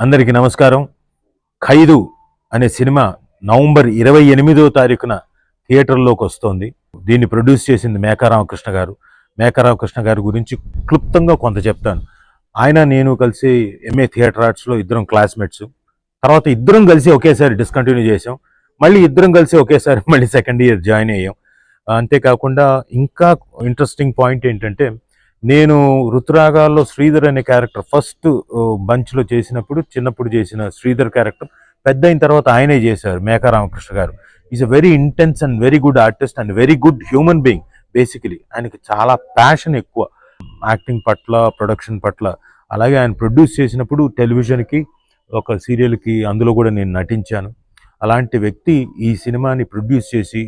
అందరికీ నమస్కారం. ఖైదు అనే సినిమా నవంబర్ ఇరవై ఎనిమిదో తారీఖున థియేటర్లోకి వస్తోంది. దీన్ని ప్రొడ్యూస్ చేసింది మేకారామకృష్ణ గారు. మేకారామకృష్ణ గారి గురించి క్లుప్తంగా కొంత చెప్తాను. ఆయన నేను కలిసి ఎంఏ థియేటర్ ఆర్ట్స్లో ఇద్దరం క్లాస్మేట్స్ తర్వాత ఇద్దరం కలిసి ఒకేసారి డిస్కంటిన్యూ చేసాం మళ్ళీ ఇద్దరం కలిసి ఒకేసారి మళ్ళీ సెకండ్ ఇయర్ జాయిన్ అయ్యాం. అంతేకాకుండా ఇంకా ఇంట్రెస్టింగ్ పాయింట్ ఏంటంటే నేను ఋతురాగాల్లో శ్రీధర్ అనే క్యారెక్టర్ ఫస్ట్ బంచ్లో చేసినప్పుడు చిన్నప్పుడు చేసిన శ్రీధర్ క్యారెక్టర్. పెద్ద అయిన తర్వాత ఆయనే చేశారు మేకా రామకృష్ణ గారు. Is a very intense and very good artist and very good human being basically ఆయనకి చాలా ప్యాషన్ ఎక్కువ. యాక్టింగ్ పట్ల ప్రొడక్షన్ పట్ల. అలాగే ఆయన ప్రొడ్యూస్ చేసినప్పుడు టెలివిజన్కి ఒక సీరియల్కి అందులో కూడా నేను నటించాను. అలాంటి వ్యక్తి ఈ సినిమాని ప్రొడ్యూస్ చేసి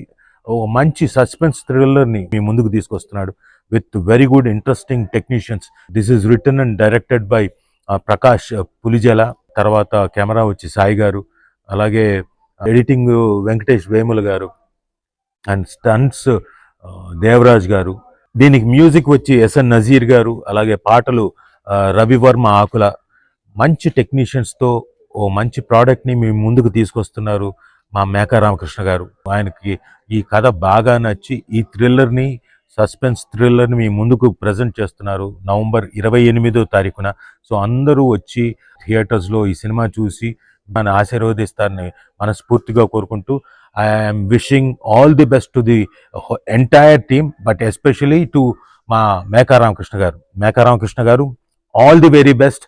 ఓ మంచి సస్పెన్స్ థ్రిల్లర్ని మీ ముందుకు తీసుకొస్తున్నాడు with very good interesting technicians. This is written and directed by Prakash Pulijala. తర్వాత కెమెరా వచ్చి సాయి గారు. అలాగే ఎడిటింగ్ వెంకటేష్ వేముల గారు. అండ్ స్టన్స్ దేవరాజ్ గారు. దీనికి మ్యూజిక్ వచ్చి ఎస్ఎన్ నజీర్ గారు. అలాగే పాటలు రవివర్మ ఆకుల. మంచి టెక్నీషియన్స్తో ఓ మంచి ప్రోడక్ట్ని మీ ముందుకు తీసుకొస్తున్నారు. మా మేకా రామకృష్ణ గారు. ఆయనకి ఈ కథ బాగా నచ్చి ఈ థ్రిల్లర్ని సస్పెన్స్ థ్రిల్లర్ని మీ ముందుకు ప్రజెంట్ చేస్తున్నారు. నవంబర్ ఇరవై ఎనిమిదో తారీఖున. సో అందరూ వచ్చి థియేటర్స్లో ఈ సినిమా చూసి మన ఆశీర్వదిస్తారని మనస్ఫూర్తిగా కోరుకుంటూ I'm wishing all the best to the entire team but especially to మా మేకా రామకృష్ణ గారు. మేకా రామకృష్ణ గారు ఆల్ ది వెరీ బెస్ట్.